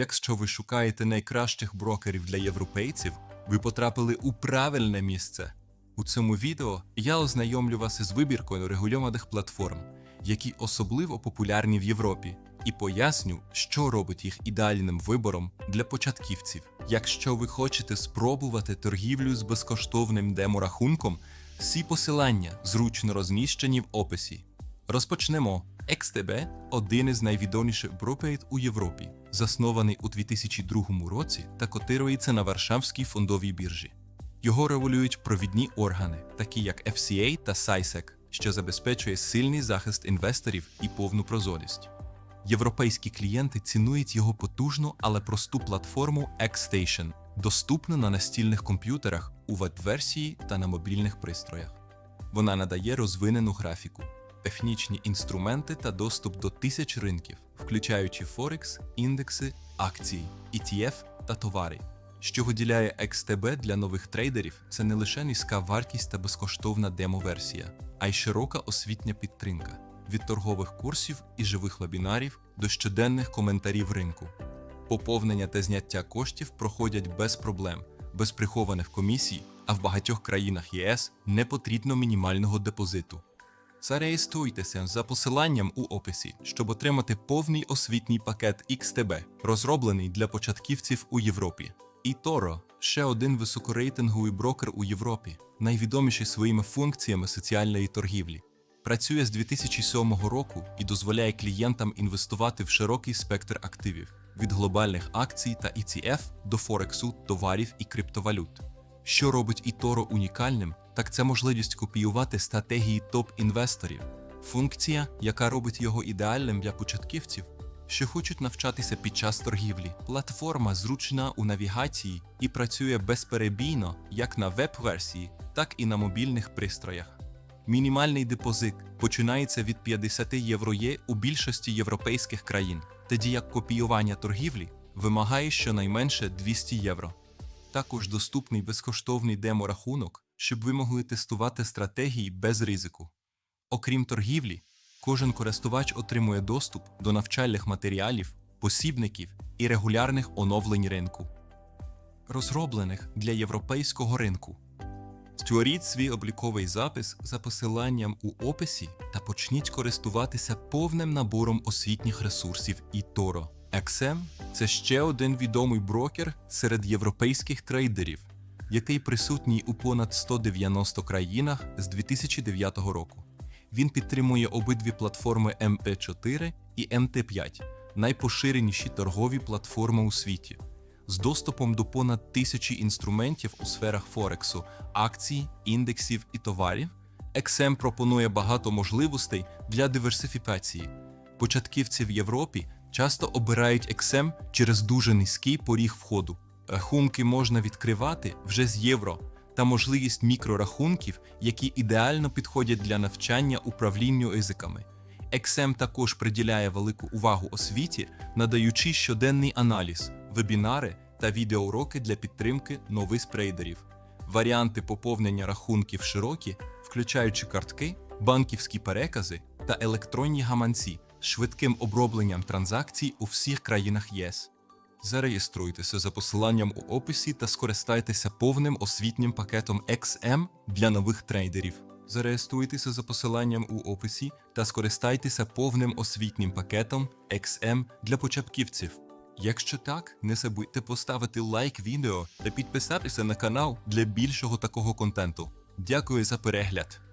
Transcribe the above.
Якщо ви шукаєте найкращих брокерів для європейців, ви потрапили у правильне місце. У цьому відео я ознайомлю вас із вибіркою регульованих платформ, які особливо популярні в Європі, і поясню, що робить їх ідеальним вибором для початківців. Якщо ви хочете спробувати торгівлю з безкоштовним деморахунком, всі посилання зручно розміщені в описі. Розпочнемо. XTB – один із найвідоміших брокерів у Європі, заснований у 2002 році та котирується на Варшавській фондовій біржі. Його регулюють провідні органи, такі як FCA та SISEC, що забезпечує сильний захист інвесторів і повну прозорість. Європейські клієнти цінують його потужну, але просту платформу XStation, доступну на настільних комп'ютерах у веб-версії та на мобільних пристроях. Вона надає розвинену графіку, технічні інструменти та доступ до тисяч ринків, включаючи Форекс, індекси, акції, ETF та товари. Що виділяє XTB для нових трейдерів, це не лише низька вартість та безкоштовна демо-версія, а й широка освітня підтримка від торгових курсів і живих вебінарів до щоденних коментарів ринку. Поповнення та зняття коштів проходять без проблем, без прихованих комісій, а в багатьох країнах ЄС не потрібно мінімального депозиту. Зареєструйтеся за посиланням у описі, щоб отримати повний освітній пакет XTB, розроблений для початківців у Європі. І Toro – ще один високорейтинговий брокер у Європі, найвідоміший своїми функціями соціальної торгівлі. Працює з 2007 року і дозволяє клієнтам інвестувати в широкий спектр активів від глобальних акцій та ETF до Форексу, товарів і криптовалют. Що робить eToro унікальним, так це можливість копіювати стратегії топ-інвесторів, функція, яка робить його ідеальним для початківців, що хочуть навчатися під час торгівлі. Платформа зручна у навігації і працює безперебійно як на веб-версії, так і на мобільних пристроях. Мінімальний депозит починається від 50 євро є у більшості європейських країн, тоді як копіювання торгівлі вимагає щонайменше 200 євро. Також доступний безкоштовний демо-рахунок, щоб ви могли тестувати стратегії без ризику. Окрім торгівлі, кожен користувач отримує доступ до навчальних матеріалів, посібників і регулярних оновлень ринку, розроблених для європейського ринку. Створіть свій обліковий запис за посиланням у описі та почніть користуватися повним набором освітніх ресурсів eToro. XM – це ще один відомий брокер серед європейських трейдерів, який присутній у понад 190 країнах з 2009 року. Він підтримує обидві платформи MP4 і MT5, найпоширеніші торгові платформи у світі з доступом до понад тисячі інструментів у сферах Форексу, акцій, індексів і товарів, XM пропонує багато можливостей для диверсифікації. Початківці в Європі часто обирають XM через дуже низький поріг входу. Рахунки можна відкривати вже з євро та можливість мікрорахунків, які ідеально підходять для навчання управлінню ризиками. XM також приділяє велику увагу освіті, надаючи щоденний аналіз, вебінари та відеоуроки для підтримки нових спрейдерів. Варіанти поповнення рахунків широкі, включаючи картки, банківські перекази та електронні гаманці з швидким обробленням транзакцій у всіх країнах ЄС. Зареєструйтеся за посиланням у описі та скористайтеся повним освітнім пакетом XM для нових трейдерів. Зареєструйтеся за посиланням у описі та скористайтеся повним освітнім пакетом XM для початківців. Якщо так, не забудьте поставити лайк відео та підписатися на канал для більшого такого контенту. Дякую за перегляд!